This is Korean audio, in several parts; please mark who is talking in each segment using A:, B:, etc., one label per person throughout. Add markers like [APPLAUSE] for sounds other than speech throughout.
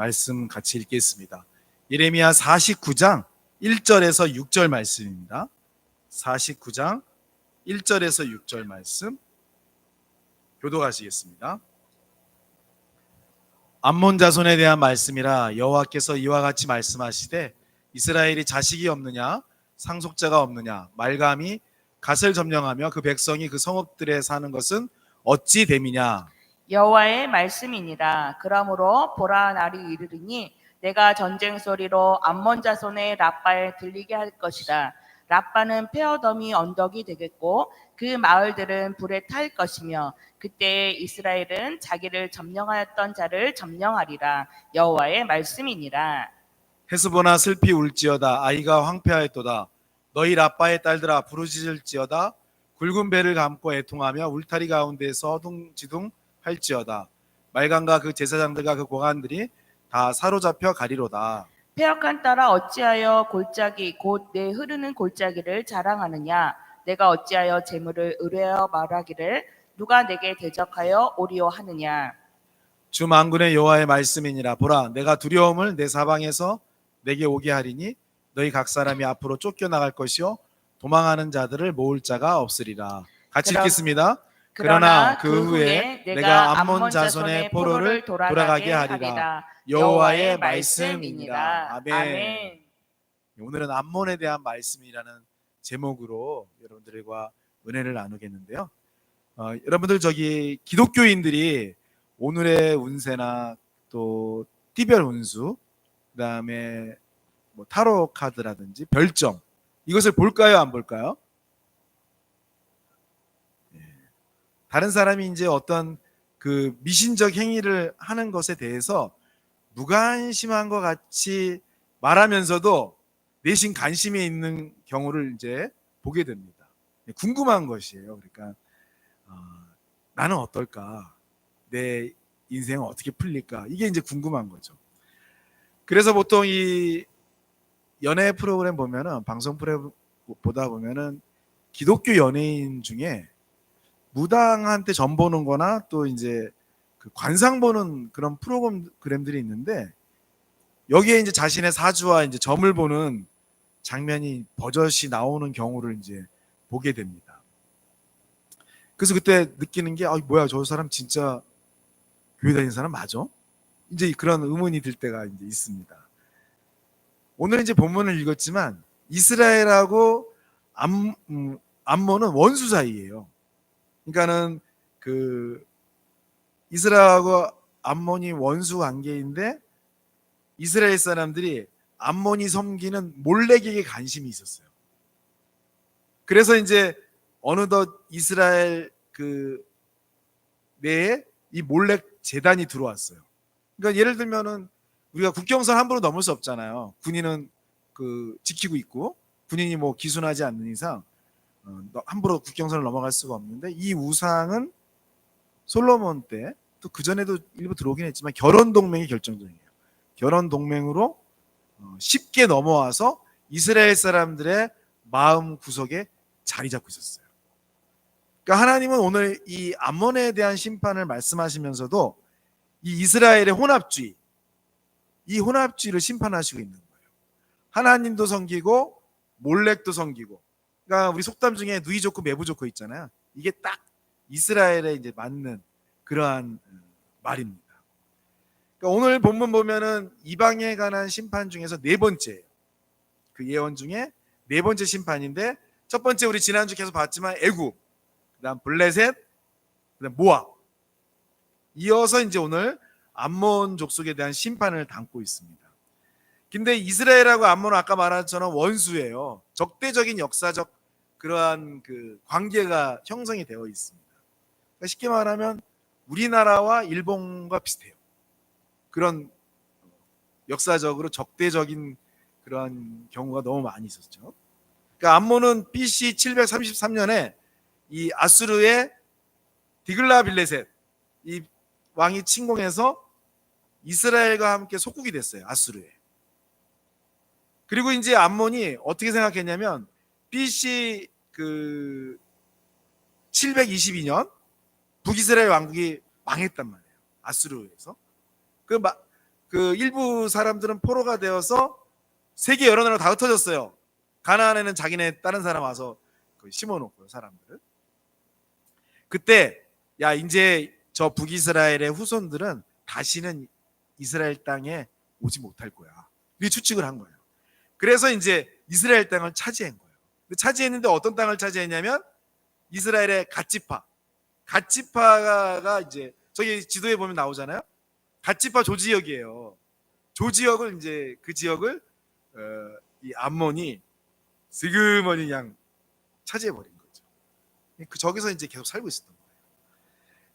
A: 말씀 같이 읽겠습니다. 예레미야 49장 1절에서 6절 말씀입니다. 49장 1절에서 6절 말씀 교도하시겠습니다. 암몬 자손에 대한 말씀이라 여호와께서 이와 같이 말씀하시되 이스라엘이 자식이 없느냐 상속자가 없느냐 말감이 갓을 점령하며 그 백성이 그 성읍들에 사는 것은 어찌 됨이냐
B: 여호와의 말씀이니라. 그러므로 보라 날이 이르리니 내가 전쟁 소리로 암몬 자손의 라빠에 들리게 할 것이다. 라빠는 페어덤이 언덕이 되겠고 그 마을들은 불에 탈 것이며 그때 이스라엘은 자기를 점령하였던 자를 점령하리라. 여호와의 말씀이니라.
A: 헤스보나 슬피 울지어다 아이가 황폐하였도다 너희 라빠의 딸들아 부르짖을지어다 굵은 배를 감고 애통하며 울타리 가운데서 허둥지둥 할지어다. 말간과 그 제사장들과 그 고관들이 다 사로잡혀 가리로다.
B: 폐역한 딸아 어찌하여 골짜기 곧 내 흐르는 골짜기를 자랑하느냐? 내가 어찌하여 재물을 의뢰하여 말하기를 누가 내게 대적하여 오리오 하느냐?
A: 주 만군의 여호와의 말씀이니라. 보라 내가 두려움을 내 사방에서 내게 오게 하리니 너희 각 사람이 앞으로 쫓겨나갈 것이요 도망하는 자들을 모을 자가 없으리라. 같이
B: 그러-
A: 읽겠습니다 그러나 그 후에 내가 암몬 자손의 포로를 돌아가게 하리라. 여호와의 말씀이니라. 아멘. 오늘은 암몬에 대한 말씀이라는 제목으로 여러분들과 은혜를 나누겠는데요. 어, 여러분들 저기 기독교인들이 오늘의 운세나 또 띠별 운수, 그다음에 뭐 타로 카드라든지 별점 이것을 볼까요, 안 볼까요? 예. 다른 사람이 이제 어떤 그 미신적 행위를 하는 것에 대해서 무관심한 것 같이 말하면서도 내심 관심이 있는 경우를 이제 보게 됩니다. 궁금한 것이에요. 그러니까 어, 나는 어떨까? 내 인생은 어떻게 풀릴까? 이게 이제 궁금한 거죠. 그래서 보통 이 연애 프로그램 보면은 방송 프로그램 보다 보면은 기독교 연예인 중에 무당한테 전 보는 거나 또 이제 그 관상 보는 그런 프로그램들이 있는데 여기에 이제 자신의 사주와 이제 점을 보는 장면이 버젓이 나오는 경우를 이제 보게 됩니다. 그래서 그때 느끼는 게, 아, 뭐야, 저 사람 진짜 교회 다니는 사람 맞아? 이제 그런 의문이 들 때가 이제 있습니다. 오늘 이제 본문을 읽었지만 이스라엘하고 암, 음, 암몬은 원수 사이예요. 그러니까는 그 이스라엘하고 암몬이 원수 관계인데 이스라엘 사람들이 암몬이 섬기는 몰렉에게 관심이 있었어요. 그래서 이제 어느덧 이스라엘 그 내에 이 몰렉 재단이 들어왔어요. 그러니까 예를 들면은 우리가 국경선 함부로 넘을 수 없잖아요. 군인은 그 지키고 있고 군인이 뭐 기순하지 않는 이상 어, 함부로 국경선을 넘어갈 수가 없는데 이 우상은 솔로몬 때 또 그 전에도 일부 들어오긴 했지만 결혼 동맹이 결정적이에요. 결혼 동맹으로 어, 쉽게 넘어와서 이스라엘 사람들의 마음 구석에 자리 잡고 있었어요. 그러니까 하나님은 오늘 이 암몬에 대한 심판을 말씀하시면서도 이 이스라엘의 혼합주의, 이 혼합주의를 심판하시고 있는 거예요. 하나님도 섬기고 몰렉도 섬기고. 그러니까 우리 속담 중에 누이 좋고 매부 좋고 있잖아요. 이게 딱 이스라엘에 이제 맞는 그러한 말입니다. 그러니까 오늘 본문 보면은 이방에 관한 심판 중에서 네 번째예요. 그 예언 중에 네 번째 심판인데 첫 번째 우리 지난주 계속 봤지만 애굽, 그다음 블레셋, 그다음 모압. 이어서 이제 오늘 암몬 족속에 대한 심판을 담고 있습니다. 근데 이스라엘하고 암몬은 아까 말한 것처럼 원수예요. 적대적인 역사적 그러한 그 관계가 형성이 되어 있습니다. 그러니까 쉽게 말하면 우리나라와 일본과 비슷해요. 그런 역사적으로 적대적인 그런 경우가 너무 많이 있었죠. 그러니까 암몬은 BC 733년에 이 아수르의 디글라빌레셋 이 왕이 침공해서 이스라엘과 함께 속국이 됐어요. 아수르에. 그리고 이제 암몬이 어떻게 생각했냐면 BC 그 722년 북이스라엘 왕국이 망했단 말이에요. 아수르에서. 그 마, 그 일부 사람들은 포로가 되어서 세계 여러 나라로 다 흩어졌어요. 가나안에는 자기네 다른 사람 와서 그 심어놓고요 사람들을. 그때 야 이제 저 북이스라엘의 후손들은 다시는 이스라엘 땅에 오지 못할 거야. 이렇게 추측을 한 거예요. 그래서 이제 이스라엘 땅을 차지한 거예요. 차지했는데 어떤 땅을 차지했냐면 이스라엘의 갓지파. 갓지파가 이제 저기 지도에 보면 나오잖아요. 갓지파 조지역이에요. 조지역을 이제 그 지역을 어, 이 암몬이 스그머니 그냥 차지해 버린 거죠. 그 저기서 이제 계속 살고 있었던 거예요.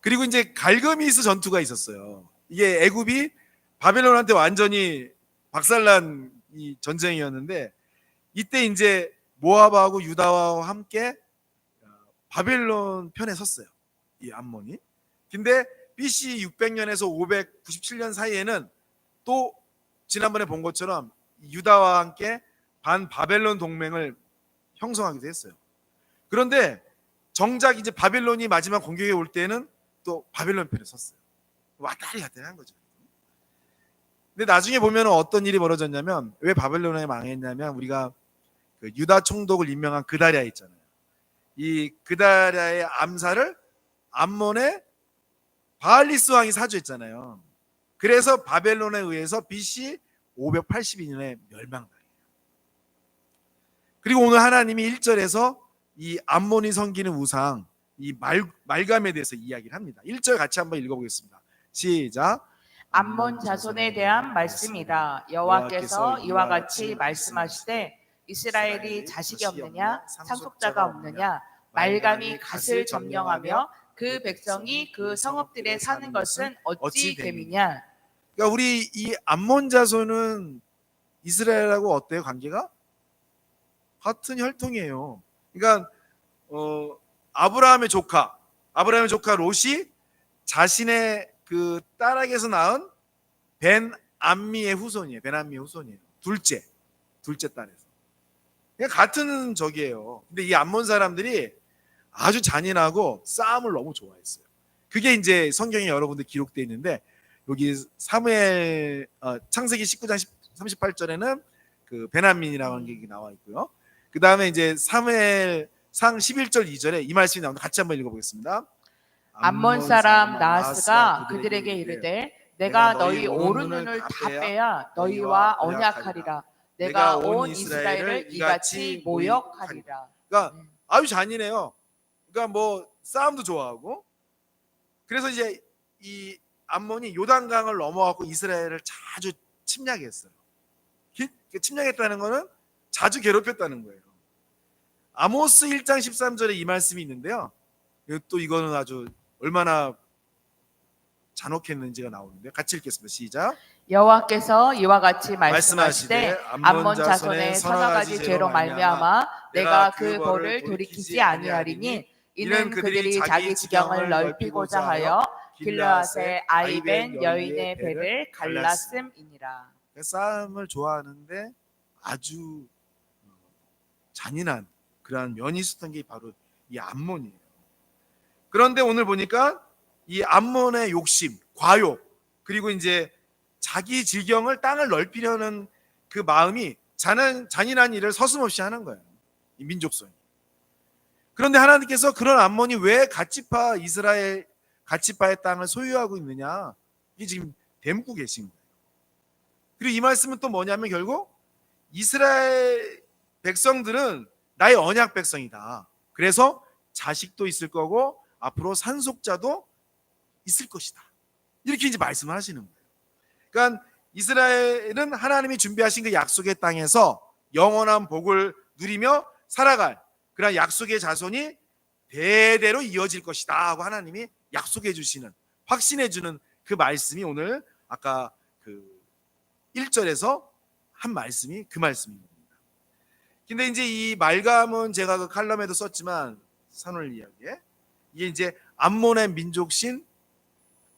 A: 그리고 이제 갈거미스 전투가 있었어요. 이게 애굽이 바벨론한테 완전히 박살난 이 전쟁이었는데 이때 이제 모압하고 유다와 함께 어, 바벨론 편에 섰어요. 이 암몬이. 근데 BC 600년에서 597년 사이에는 또 지난번에 본 것처럼 유다와 함께 반 바벨론 동맹을 형성하기도 했어요. 그런데 정작 이제 바벨론이 마지막 공격에 올 때는 또 바벨론 편에 섰어요. 왔다리 갔다리 한 거죠. 근데 나중에 보면 어떤 일이 벌어졌냐면 왜 바벨론이 망했냐면 우리가 그 유다 총독을 임명한 그다리아 있잖아요. 이 그다리아의 암살을 암몬의 바알리스 왕이 사주했잖아요. 그래서 바벨론에 의해서 BC 582년에 멸망당해요. 그리고 오늘 하나님이 1절에서 이 암몬이 섬기는 우상 이 말, 말감에 대해서 이야기를 합니다. 1절 같이 한번 읽어보겠습니다. 시작.
B: 암몬 자손에 대한 말씀이다. 여호와께서 이와 같이 말씀하시되 이스라엘이 자식이 없느냐 상속자가 없느냐 말감이 갓을 점령하며 그 백성이 그 성읍들에 사는 것은 어찌 됨이냐
A: 그러니까 우리 이 암몬 자손은 이스라엘하고 어때요 관계가? 같은 혈통이에요. 그러니까 어, 아브라함의 조카, 아브라함의 조카 롯이 자신의 그 딸에게서 낳은 벤 암미의 후손이에요. 벤 암미의 후손이에요. 둘째, 둘째 딸에서. 그냥 같은 적이에요. 근데 이 암몬 사람들이 아주 잔인하고 싸움을 너무 좋아했어요. 그게 이제 성경에 여러분들 기록되어 있는데 여기 사무엘 어, 창세기 19장 38절에는 그 베나민이라고 하는 게 나와 있고요. 그 다음에 이제 사무엘 상 11절 2절에 이 말씀이 나오는데 같이 한번 읽어보겠습니다.
B: 암몬 사람 나하스가 그들에게 이르되 내가 너희 오른 눈을 다 빼야 너희와 언약하리라 내가 온 이스라엘을 이같이 모욕하리라
A: 그러니까 아주 잔인해요. 그러니까 뭐 싸움도 좋아하고 그래서 이제 이 암몬이 요단강을 넘어가고 이스라엘을 자주 침략했어요. 기- 그 침략했다는 거는 자주 괴롭혔다는 거예요. 아모스 1장 13절에 이 말씀이 있는데요. 또 이거는 아주 얼마나 잔혹했는지가 나오는데 같이 읽겠습니다. 시작.
B: 여호와께서 이와 같이 말씀하시되 암몬 자손의 서너 가지 죄로 말미암아 내가 그 벌을 돌이키지 아니하리니 이는 그들이 자기 지경을 넓히고자 하여 길라앗의 아이벤 여인의 배를 갈랐음이니라.
A: 싸움을 좋아하는데 아주 어, 잔인한 그러한 면이 있었던 게 바로 이 암몬이에요. 그런데 오늘 보니까 이 암몬의 욕심, 과욕, 그리고 이제 자기 질경을 땅을 넓히려는 그 마음이 잔한, 잔인한 일을 서슴없이 하는 거예요. 이 민족성이. 그런데 하나님께서 그런 암몬이 왜 가치파 이스라엘 가치파의 땅을 소유하고 있느냐? 이게 지금 대묻고 계신 거예요. 그리고 이 말씀은 또 뭐냐면 결국 이스라엘 백성들은 나의 언약 백성이다. 그래서 자식도 있을 거고 앞으로 산속자도 있을 것이다. 이렇게 이제 말씀을 하시는 거예요. 그러니까 이스라엘은 하나님이 준비하신 그 약속의 땅에서 영원한 복을 누리며 살아갈 그런 약속의 자손이 대대로 이어질 것이다 하고 하나님이 약속해 주시는 확신해 주는 그 말씀이 오늘 아까 그 1절에서 한 말씀이 그 말씀입니다. 근데 이제 이 말감은 제가 그 칼럼에도 썼지만 산울 이야기에 이게 이제 암몬의 민족신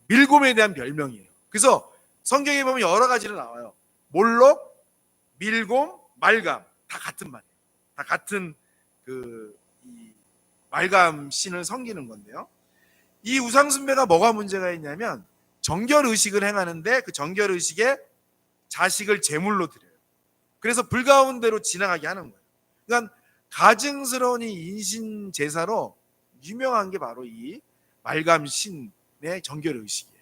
A: 밀곰에 대한 별명이에요. 그래서 성경에 보면 여러 가지로 나와요. 몰록, 밀곰, 말감 다 같은 말이에요. 다 같은 그이 말감 신을 섬기는 건데요. 이 우상 숭배가 뭐가 문제가 있냐면 정결 의식을 행하는데 그 정결 의식에 자식을 제물로 드려요. 그래서 불가운데로 지나가게 하는 거예요. 그러니까 가증스러운 이 인신 제사로 유명한 게 바로 이 말감 신 의 정결 의식이에요.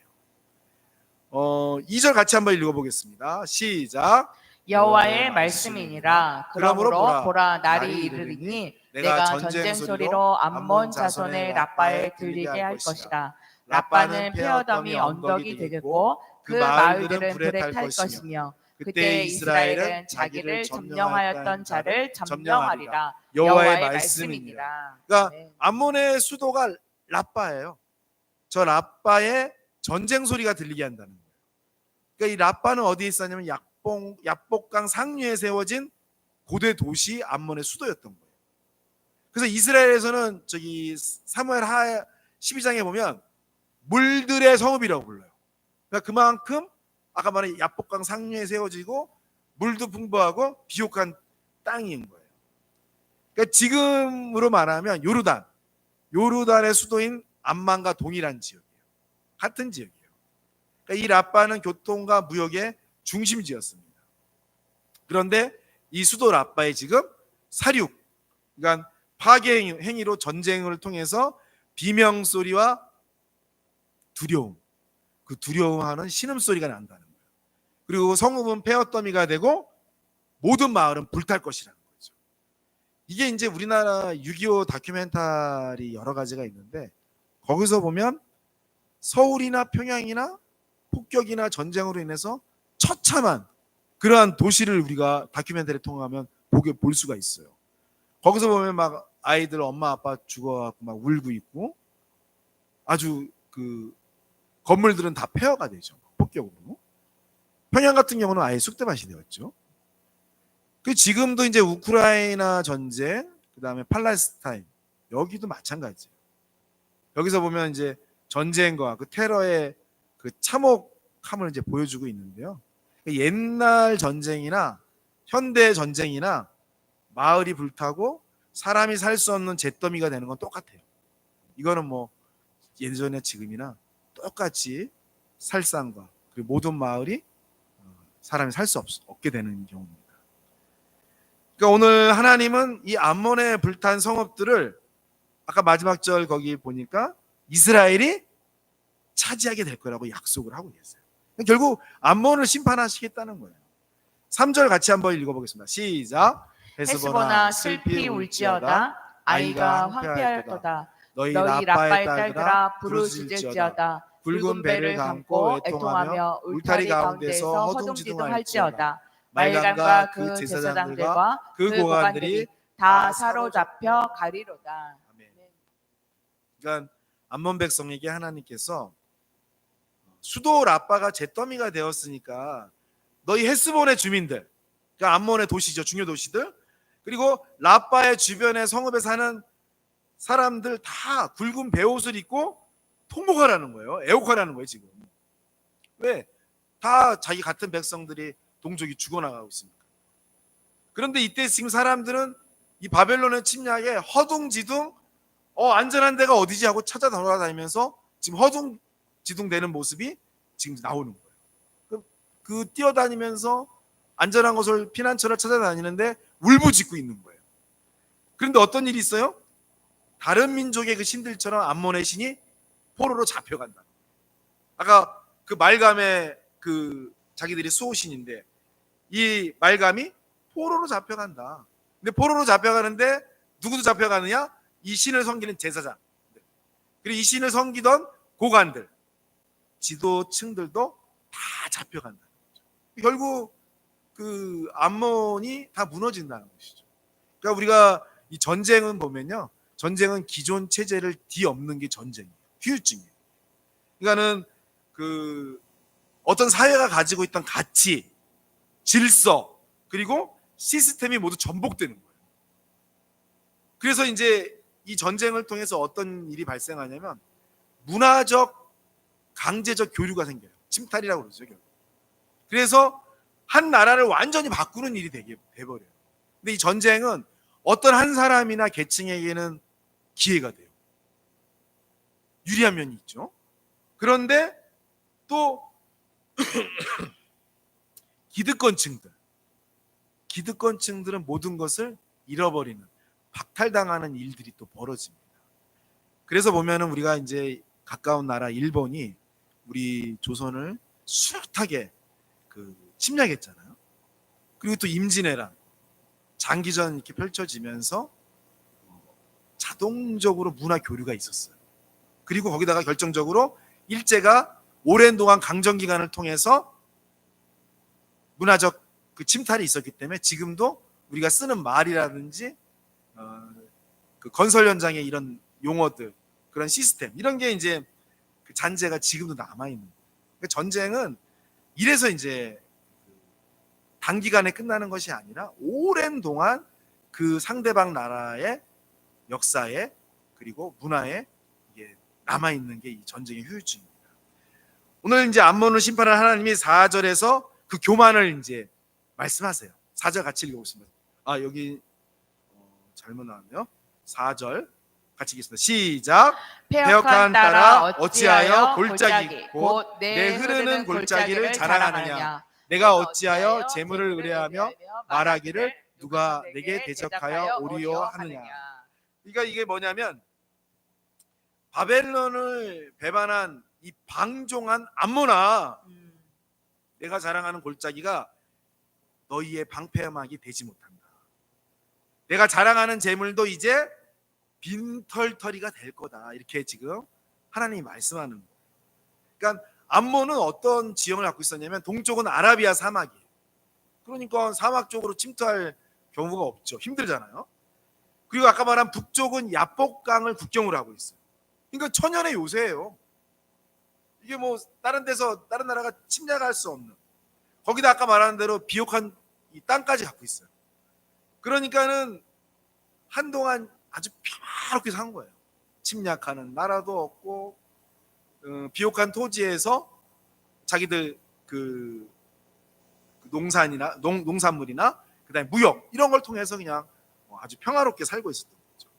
A: 어, 2절 같이 한번 읽어보겠습니다. 시작.
B: 여호와의 말씀이니라.
A: 그러므로 보라,
B: 보라
A: 날이 이르리니 내가 전쟁 소리로 암몬 자손의 라빠에 들리게
B: 할할
A: 것이다. 라빠는 페어덤이 언덕이 되겠고
B: 그그
A: 마을들은 불에
B: 탈탈
A: 것이며 그때 이스라엘은 자기를 점령하였던
B: 자를
A: 점령하리라. 여호와의. 말씀이니라. 그러니까
B: 네.
A: 암몬의 수도가 라빠예요. 저 라빠의 전쟁 소리가 들리게 한다는 거예요. 그러니까 이 라빠는 어디에 있었냐면 약봉 약복강 상류에 세워진 고대 도시 암몬의 수도였던 거예요. 그래서 이스라엘에서는 저기 사무엘 하 12장에 보면 물들의 성읍이라고 불러요. 그러니까 그만큼 아까 말한 약복강 상류에 세워지고 물도 풍부하고 비옥한 땅인 거예요. 그러니까 지금으로 말하면 요르단, 요르단의 수도인 암만과 동일한 지역이에요. 같은 지역이에요. 그러니까 이 라빠는 교통과 무역의 중심지였습니다. 그런데 이 수도 라빠에 지금 사륙, 그러니까 파괴 행위로 전쟁을 통해서 비명 소리와 두려움, 그 두려움하는 신음 소리가 난다는 거예요. 그리고 성읍은 폐허더미가 되고 모든 마을은 불탈 것이라는 거죠. 이게 이제 우리나라 6.25 다큐멘터리 여러 가지가 있는데 거기서 보면 서울이나 평양이나 폭격이나 전쟁으로 인해서 처참한 그러한 도시를 우리가 다큐멘터리 통하면 보게 볼 수가 있어요. 거기서 보면 막 아이들 엄마 아빠 죽어갖고 막 울고 있고 아주 그 건물들은 다 폐허가 되죠 폭격으로. 평양 같은 경우는 아예 쑥대밭이 되었죠. 그 지금도 이제 우크라이나 전쟁, 그 다음에 팔레스타인 여기도 마찬가지예요. 여기서 보면 이제 전쟁과 그 테러의 그 참혹함을 이제 보여주고 있는데요. 옛날 전쟁이나 현대 전쟁이나 마을이 불타고 사람이 살 수 없는 잿더미가 되는 건 똑같아요. 이거는 뭐 예전에 지금이나 똑같이 살상과 그리고 모든 마을이 어, 사람이 살 수 없게 되는 경우입니다. 그러니까 오늘 하나님은 이 암몬에 불탄 성읍들을 아까 마지막 절 거기 보니까 이스라엘이 차지하게 될 거라고 약속을 하고 계세요. 결국 암몬을 심판하시겠다는 거예요. 3절 같이 한번 읽어보겠습니다. 시작.
B: 헤스보나 슬피 울지어다 아이가 황폐하였도다
A: 너희
B: 너희
A: 라빠의 딸들아 부르짖을지어다 붉은 배를 감고 애통하며 울타리 가운데서 허둥지둥할지어다 말간과 그 제사장들과 그 고관들이
B: 다 사로잡혀 가리로다.
A: 그러니까 암몬 백성에게 하나님께서 수도 라빠가 잿더미가 되었으니까 너희 헤스본의 주민들, 그러니까 암몬의 도시죠, 중요 도시들, 그리고 라빠의 주변의 성읍에 사는 사람들 다 굵은 베옷을 입고 통곡하라는 거예요. 애곡하라는 거예요, 지금. 왜? 다 자기 같은 백성들이 동족이 죽어나가고 있으니까. 그런데 이때 지금 사람들은 이 바벨론의 침략에 허둥지둥 어 안전한 데가 어디지 하고 찾아 돌아다니면서 지금 허둥 지둥 되는 모습이 지금 나오는 거예요. 그, 그 뛰어다니면서 안전한 곳을 피난처를 찾아다니는데 울부짖고 있는 거예요. 그런데 어떤 일이 있어요? 다른 민족의 그 신들처럼 암몬의 신이 포로로 잡혀간다. 아까 그 말감의 그 자기들이 수호신인데 이 말감이 포로로 잡혀간다. 근데 포로로 잡혀가는데 누구도 잡혀가느냐? 이 신을 섬기는 제사장. 그리고 이 신을 섬기던 고관들, 지도층들도 다 잡혀간다. 결국 그 암몬이 다 무너진다는 것이죠. 그러니까 우리가 이 전쟁은 보면요. 전쟁은 기존 체제를 뒤엎는 게 전쟁이에요. 후유증이에요. 그러니까는 그 어떤 사회가 가지고 있던 가치, 질서, 그리고 시스템이 모두 전복되는 거예요. 그래서 이제 이 전쟁을 통해서 어떤 일이 발생하냐면 문화적 강제적 교류가 생겨요. 침탈이라고 그러죠. 결국. 그래서 한 나라를 완전히 바꾸는 일이 되게 돼버려요. 근데 이 전쟁은 어떤 한 사람이나 계층에게는 기회가 돼요. 유리한 면이 있죠. 그런데 또 [CLEARS THROAT] 기득권층들, 기득권층들은 모든 것을 잃어버리는 박탈당하는 일들이 또 벌어집니다. 그래서 보면은 우리가 이제 가까운 나라 일본이 우리 조선을 숱하게 그 침략했잖아요. 그리고 또 임진왜란 장기전 이렇게 펼쳐지면서 어, 자동적으로 문화 교류가 있었어요. 그리고 거기다가 결정적으로 일제가 오랜 동안 강점 기간을 통해서 문화적 그 침탈이 있었기 때문에 지금도 우리가 쓰는 말이라든지 어, 그 건설 현장의 이런 용어들 그런 시스템 이런 게 이제 그 잔재가 지금도 남아 있는. 그러니까 전쟁은 이래서 이제 그 단기간에 끝나는 것이 아니라 오랜 동안 그 상대방 나라의 역사에 그리고 문화에 남아 있는 게 이 전쟁의 후유증입니다. 오늘 이제 안몬을 심판할 하나님이 4절에서 그 교만을 이제 말씀하세요. 4절 같이 읽어보겠습니다. 아 여기 어, 잘못 나왔네요. 4절 같이 읽겠습니다. 시작.
B: 폐역한 따라 어찌하여 골짜기 곧 내 흐르는 골짜기를 자랑하느냐
A: 내가 어찌하여 재물을 의뢰하며 말하기를 누가 내게 대적하여 오리요 하느냐. 그러니까 이게 뭐냐면 바벨론을 배반한 이 방종한 암모나
B: 음,
A: 내가 자랑하는 골짜기가 너희의 방패막이 되지 못한다. 내가 자랑하는 재물도 이제 빈털터리가 될 거다. 이렇게 지금 하나님이 말씀하는 거예요. 그러니까 암몬은 어떤 지형을 갖고 있었냐면 동쪽은 아라비아 사막이에요. 그러니까 사막 쪽으로 침투할 경우가 없죠. 힘들잖아요. 그리고 아까 말한 북쪽은 야복강을 국경으로 하고 있어요. 그러니까 천연의 요새예요. 이게 뭐 다른 데서 다른 나라가 침략할 수 없는 거기다 아까 말한 대로 비옥한 이 땅까지 갖고 있어요. 그러니까는 한동안 아주 평화롭게 산 거예요. 침략하는 나라도 없고 어, 비옥한 토지에서 자기들 그, 그 농산이나 농, 농산물이나 그다음에 무역 이런 걸 통해서 그냥 뭐 아주 평화롭게 살고 있었던 거죠.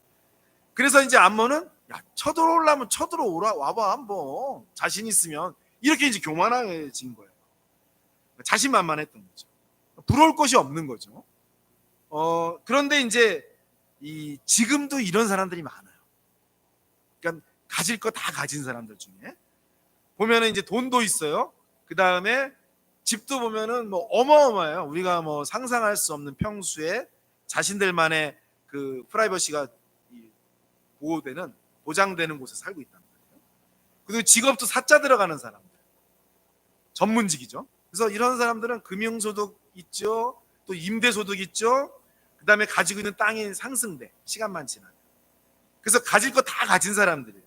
A: 그래서 이제 암몬은 야 쳐들어오려면 쳐들어오라 와봐 한번 자신 있으면 이렇게 이제 교만해진 거예요. 자신만만했던 거죠. 부러울 것이 없는 거죠. 어, 그런데 이제 이 지금도 이런 사람들이 많아요. 그러니까 가질 거 다 가진 사람들 중에 보면은 이제 돈도 있어요. 그 다음에 집도 보면은 뭐 어마어마해요. 우리가 뭐 상상할 수 없는 평수에 자신들만의 그 프라이버시가 이 보호되는 보장되는 곳에 살고 있단 말이에요. 그리고 직업도 사자 들어가는 사람들 전문직이죠. 그래서 이런 사람들은 금융소득 있죠. 또 임대소득 있죠. 그 다음에 가지고 있는 땅이 상승돼. 시간만 지나면. 그래서 가질 거 다 가진 사람들이에요.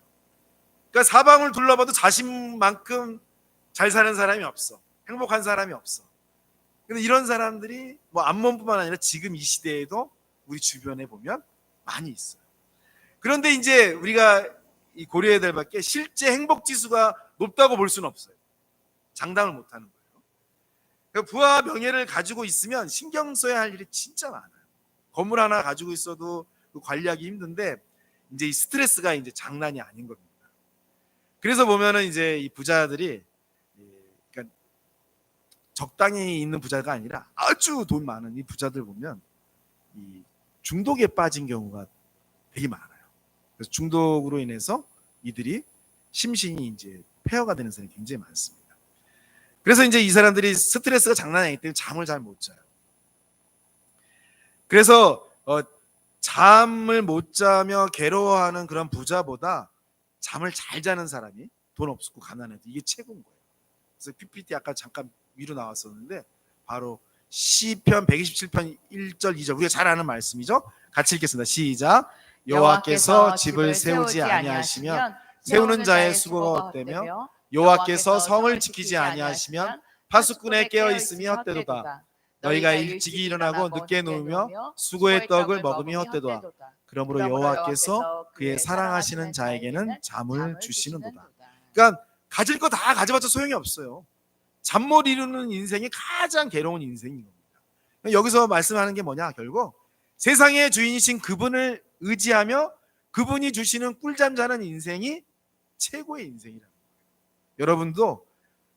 A: 그러니까 사방을 둘러봐도 자신만큼 잘 사는 사람이 없어. 행복한 사람이 없어. 근데 이런 사람들이 뭐 암몬뿐만 아니라 지금 이 시대에도 우리 주변에 보면 많이 있어요. 그런데 이제 우리가 이 고려해야 될 밖에 실제 행복 지수가 높다고 볼 수는 없어요. 장담을 못 하는 거예요. 그러니까 부와 명예를 가지고 있으면 신경 써야 할 일이 진짜 많아요. 건물 하나 가지고 있어도 그 관리하기 힘든데 이제 이 스트레스가 이제 장난이 아닌 겁니다. 그래서 보면은 이제 이 부자들이 예, 그러니까 적당히 있는 부자가 아니라 아주 돈 많은 이 부자들 보면 이 중독에 빠진 경우가 되게 많아요. 그래서 중독으로 인해서 이들이 심신이 이제 폐허가 되는 사람이 굉장히 많습니다. 그래서 이제 이 사람들이 스트레스가 장난이 아니기 때문에 잠을 잘 못 자요. 그래서 어, 잠을 못 자며 괴로워하는 그런 부자보다 잠을 잘 자는 사람이 돈 없고 가난해도 이게 최고인 거예요. 그래서 PPT 아까 잠깐 위로 나왔었는데 바로 시편 127편 1절 2절 우리가 잘 아는 말씀이죠. 같이 읽겠습니다. 시작. 여호와께서 집을 세우지 아니하시면 세우는 자의 수고가 헛되며 여호와께서 성을 지키지 아니하시면 파수꾼에 깨어 있음이 헛되도다. 너희가 일찍이 일어나고 늦게 누우며 수고의 떡을 먹음이 헛되도다. 그러므로 여호와께서 그의 사랑하시는 자에게는 잠을 주시는도다. 그러니까 가질 거 다 가져봤자 소용이 없어요. 잠 못 이루는 인생이 가장 괴로운 인생인 겁니다. 여기서 말씀하는 게 뭐냐 결국 세상의 주인이신 그분을 의지하며 그분이 주시는 꿀잠 자는 인생이 최고의 인생이라는 거예요. 여러분도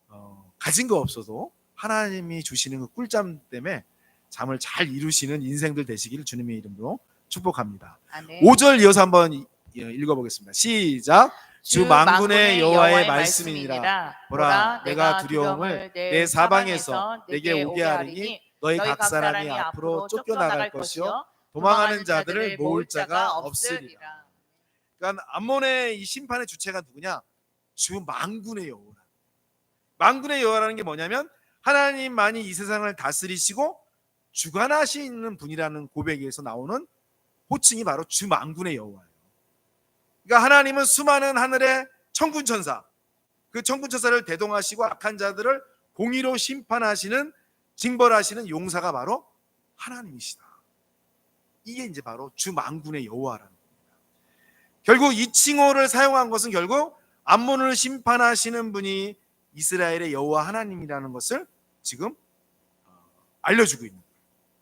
A: 어, 가진 거 없어도 하나님이 주시는 그 꿀잠 때문에 잠을 잘 이루시는 인생들 되시기를 주님의 이름으로 축복합니다.
B: 아멘.
A: 5절 이어서 한번 이- 읽어보겠습니다. 시작. 주 만군의 여호와의 말씀이니라. 보라, 내가 두려움을 내 사방에서 내게 오게 하리니 너희 각 사람이 앞으로 쫓겨나갈 것이요 도망하는 자들을 모을 자가 없으리라. 그러니까 암몬의 이 심판의 주체가 누구냐? 주 만군의 여호라. 만군의 여호라는 게 뭐냐면 하나님만이 이 세상을 다스리시고 주관하시는 분이라는 고백에서 나오는 호칭이 바로 주 만군의 여호와예요. 그러니까 하나님은 수많은 하늘의 천군 천사, 그 천군 천사를 대동하시고 악한 자들을 공의로 심판하시는 징벌하시는 용사가 바로 하나님이시다. 이게 이제 바로 주 만군의 여호와라는 겁니다. 결국 이 칭호를 사용한 것은 결국 암몬을 심판하시는 분이 이스라엘의 여호와 하나님이라는 것을 지금 어, 알려주고 있는 거예요.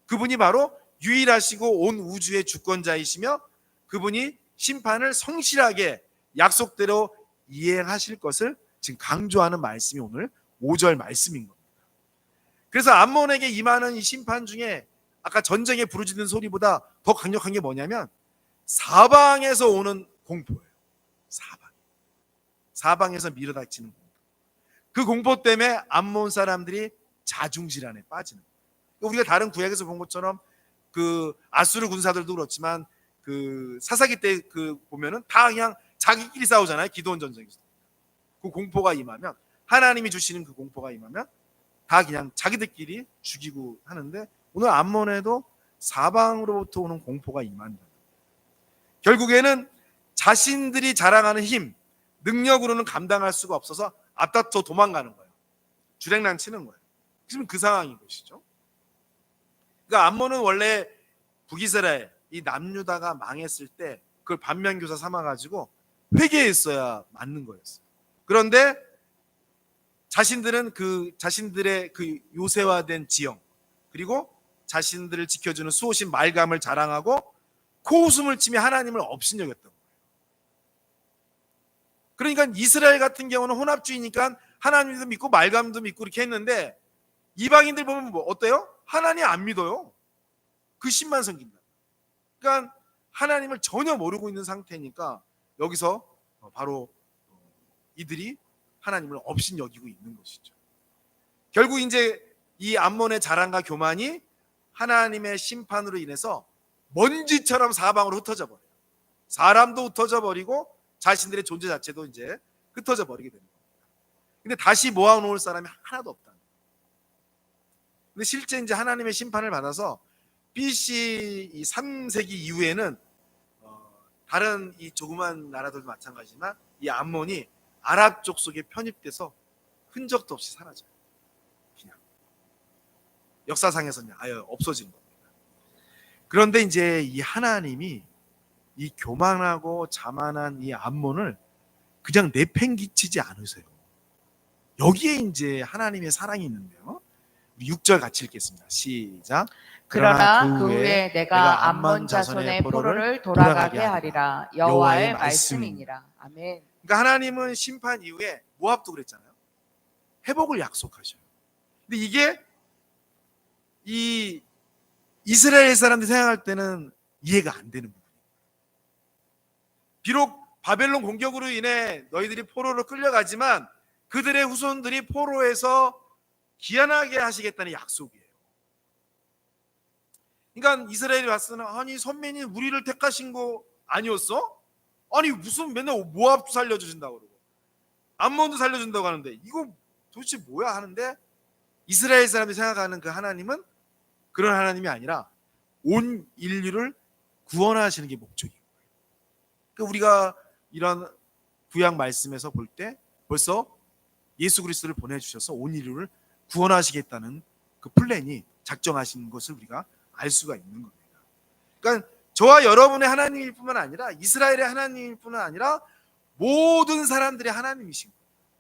A: 그분이 바로 유일하시고 온 우주의 주권자이시며 그분이 심판을 성실하게 약속대로 이행하실 것을 지금 강조하는 말씀이 오늘 5절 말씀인 겁니다. 그래서 암몬에게 임하는 이 심판 중에 아까 전쟁에 부르짖는 소리보다 더 강력한 게 뭐냐면 사방에서 오는 공포예요. 사방. 사방에서 밀어닥치는 공포. 그 공포 때문에 암몬 사람들이 자중질환에 빠지는 거예요. 우리가 다른 구약에서 본 것처럼 그 아수르 군사들도 그렇지만 그 사사기 때 그 보면은 다 그냥 자기끼리 싸우잖아요. 기도원 전쟁에서. 그 공포가 임하면 하나님이 주시는 그 공포가 임하면 다 그냥 자기들끼리 죽이고 하는데 오늘 암몬에도 사방으로부터 오는 공포가 임한다. 결국에는 자신들이 자랑하는 힘, 능력으로는 감당할 수가 없어서 앞다퉈 도망가는 거예요. 주랭랑 치는 거예요. 지금 그 상황인 것이죠. 그러니까 암몬은 원래 북이스라엘 이 남유다가 망했을 때 그걸 반면교사 삼아가지고 회개했어야 맞는 거였어요. 그런데 자신들은 그 자신들의 그 요새화된 지형 그리고 자신들을 지켜주는 수호신 말감을 자랑하고 코웃음을 치며 하나님을 업신여겼던. 그러니까 이스라엘 같은 경우는 혼합주의니까 하나님도 믿고 말감도 믿고 이렇게 했는데 이방인들 보면 뭐 어때요? 하나님 안 믿어요. 그 신만 섬긴다. 그러니까 하나님을 전혀 모르고 있는 상태니까 여기서 바로 이들이 하나님을 업신 여기고 있는 것이죠. 결국 이제 이 암몬의 자랑과 교만이 하나님의 심판으로 인해서 먼지처럼 사방으로 흩어져 버려요. 사람도 흩어져 버리고 자신들의 존재 자체도 이제 흩어져 버리게 됩니다. 근데 다시 모아놓을 사람이 하나도 없다. 근데 실제 이제 하나님의 심판을 받아서 BC 이 3세기 이후에는 어, 다른 이 조그만 나라들도 마찬가지지만 이 암몬이 아랍 족 속에 편입돼서 흔적도 없이 사라져요. 그냥 역사상에서는 아예 없어진 겁니다. 그런데 이제 이 하나님이 이 교만하고 자만한 이 암몬을 그냥 내팽기치지 않으세요. 여기에 이제 하나님의 사랑이 있는데요. 6절 같이 읽겠습니다. 시작.
B: 그러나 그 후에 내가 암몬 자손의 포로를 돌아가게 하리라 여호와의 말씀이니라. 아멘.
A: 그러니까 하나님은 심판 이후에 모압도 그랬잖아요. 회복을 약속하셔요. 근데 이게 이 이스라엘 사람들이 생각할 때는 이해가 안 되는 부분이에요. 비록 바벨론 공격으로 인해 너희들이 포로로 끌려가지만 그들의 후손들이 포로에서 귀환하게 하시겠다는 약속이에요. 그러니까 이스라엘이 때는 아니 선민이 우리를 택하신 거 아니었어? 아니 무슨 맨날 모압도 살려주신다고 그러고 암몬도 살려준다고 하는데 이거 도대체 뭐야 하는데 이스라엘 사람이 생각하는 그 하나님은 그런 하나님이 아니라 온 인류를 구원하시는 게 목적이에요. 그러니까 우리가 이런 구약 말씀에서 볼 때 벌써 예수 그리스도를 보내주셔서 온 인류를 구원하시겠다는 그 플랜이 작정하신 것을 우리가 알 수가 있는 겁니다. 그러니까 저와 여러분의 하나님일 뿐만 아니라 이스라엘의 하나님일 뿐만 아니라 모든 사람들의 하나님이신.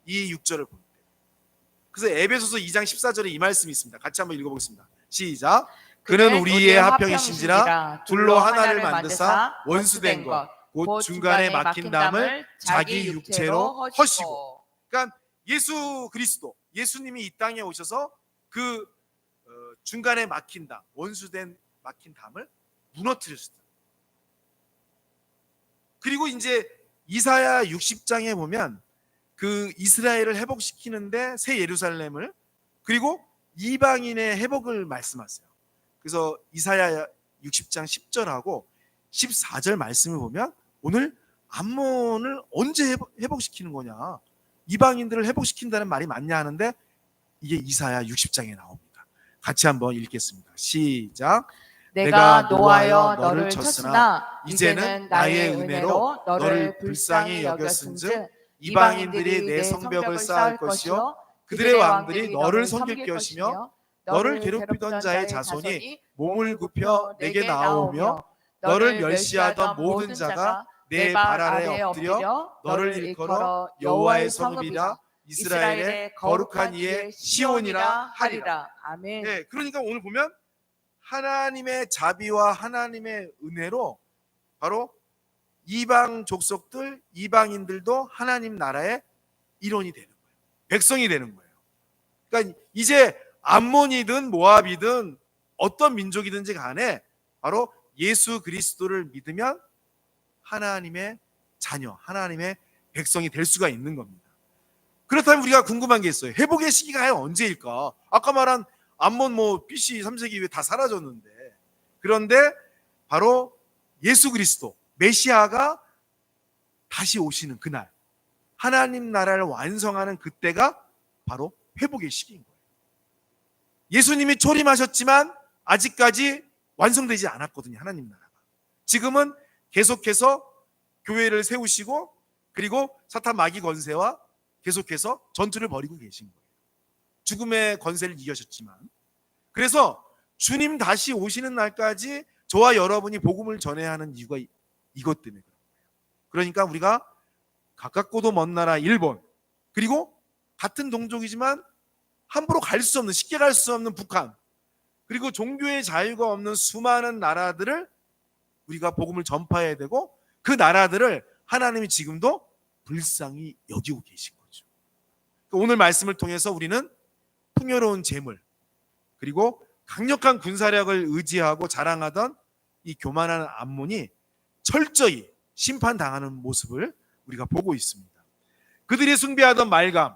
A: 이 6절을 볼 때. 그래서 에베소서 2장 14절에 이 말씀이 있습니다. 같이 한번 읽어보겠습니다. 시작. 그는 우리의 합평이신지라 둘로 하나를 만드사 원수된 것, 곧 중간에 막힌 담을 자기 육체로 허시고. 그러니까 예수 그리스도, 예수님이 이 땅에 오셔서 그 어, 중간에 막힌 담, 원수된 막힌 담을 무너뜨렸어요. 그리고 이제 이사야 60장에 보면 그 이스라엘을 회복시키는데 새 예루살렘을 그리고 이방인의 회복을 말씀하세요. 그래서 이사야 60장 10절하고 14절 말씀을 보면 오늘 암몬을 언제 회복- 회복 시키는 거냐? 이방인들을 회복시킨다는 말이 맞냐 하는데 이게 이사야 60장에 나옵니다. 같이 한번 읽겠습니다. 시작.
B: 내가
A: 내가
B: 노하여
A: 너를 쳤으나 이제는
B: 나의 은혜로 너를 불쌍히 여겼은즉
A: 이방인들이 내 성벽을 쌓을 것이요 그들의 왕들이 너를 섬길 것이며 너를 괴롭히던 자의 자손이 몸을 굽혀 내게 나오며 너를 멸시하던 모든 자가 내 발 아래 엎드려 너를 일컬어 여호와의 성읍이라 이스라엘의 거룩한 이의 시온이라 하리라.
B: 아멘.
A: 네, 그러니까 오늘 보면 하나님의 자비와 하나님의 은혜로 바로 이방 족속들, 이방인들도 하나님 나라의 일원이 되는 거예요. 백성이 되는 거예요. 그러니까 이제 암몬이든 모압이든 어떤 민족이든지 간에 바로 예수 그리스도를 믿으면 하나님의 자녀, 하나님의 백성이 될 수가 있는 겁니다. 그렇다면 우리가 궁금한 게 있어요. 회복의 시기가 언제일까? 아까 말한 암몬 뭐 BC 3세기 이후에 다 사라졌는데 그런데 바로 예수 그리스도 메시아가 다시 오시는 그날 하나님 나라를 완성하는 그때가 바로 회복의 시기인 거예요. 예수님이 초림하셨지만 아직까지 완성되지 않았거든요. 하나님 나라가. 지금은 계속해서 교회를 세우시고 그리고 사탄 마귀 권세와 계속해서 전투를 벌이고 계신 거예요. 죽음의 권세를 이겨셨지만 그래서 주님 다시 오시는 날까지 저와 여러분이 복음을 전해야 하는 이유가 이- 이것 때문에 거예요. 그러니까 우리가 가깝고도 먼 나라 일본 그리고 같은 동족이지만 함부로 갈 수 없는 쉽게 갈 수 없는 북한 그리고 종교의 자유가 없는 수많은 나라들을 우리가 복음을 전파해야 되고 그 나라들을 하나님이 지금도 불쌍히 여기고 계신 거죠. 그러니까 오늘 말씀을 통해서 우리는 풍요로운 재물 그리고 강력한 군사력을 의지하고 자랑하던 이 교만한 암몬이 철저히 심판당하는 모습을 우리가 보고 있습니다. 그들이 숭배하던 말감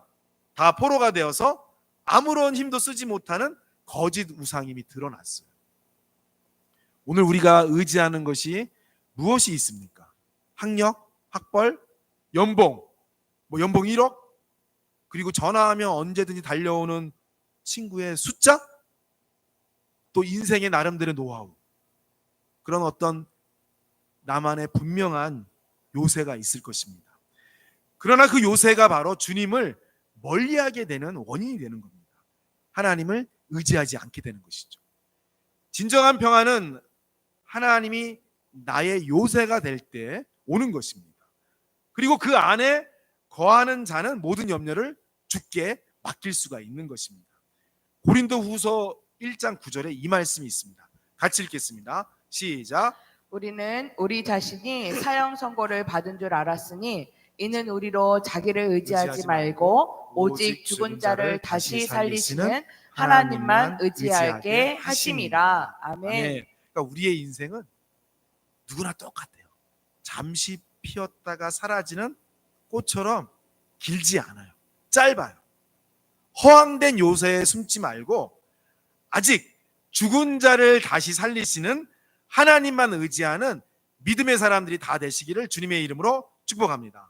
A: 다 포로가 되어서 아무런 힘도 쓰지 못하는 거짓 우상임이 드러났어요. 오늘 우리가 의지하는 것이 무엇이 있습니까? 학력, 학벌, 연봉, 뭐 연봉 1억, 그리고 전화하면 언제든지 달려오는 친구의 숫자, 또 인생의 나름대로 노하우, 그런 어떤 나만의 분명한 요새가 있을 것입니다. 그러나 그 요새가 바로 주님을 멀리하게 되는 원인이 되는 겁니다. 하나님을 의지하지 않게 되는 것이죠. 진정한 평안은 하나님이 나의 요새가 될 때 오는 것입니다. 그리고 그 안에 거하는 자는 모든 염려를 주께 맡길 수가 있는 것입니다. 고린도 후서 1장 9절에 이 말씀이 있습니다. 같이 읽겠습니다. 시작.
B: 우리는 우리 자신이 사형 선고를 받은 줄 알았으니 이는 우리로 자기를 의지하지
A: 의지하지
B: 말고 오직 죽은 자를 다시 살리시는 하나님만 의지하게 하심이라. 아멘.
A: 아멘. 그러니까 우리의 인생은 누구나 똑같아요. 잠시 피었다가 사라지는 꽃처럼 길지 않아요. 짧아요. 허황된 요새에 숨지 말고 아직 죽은 자를 다시 살리시는 하나님만 의지하는 믿음의 사람들이 다 되시기를 주님의 이름으로 축복합니다.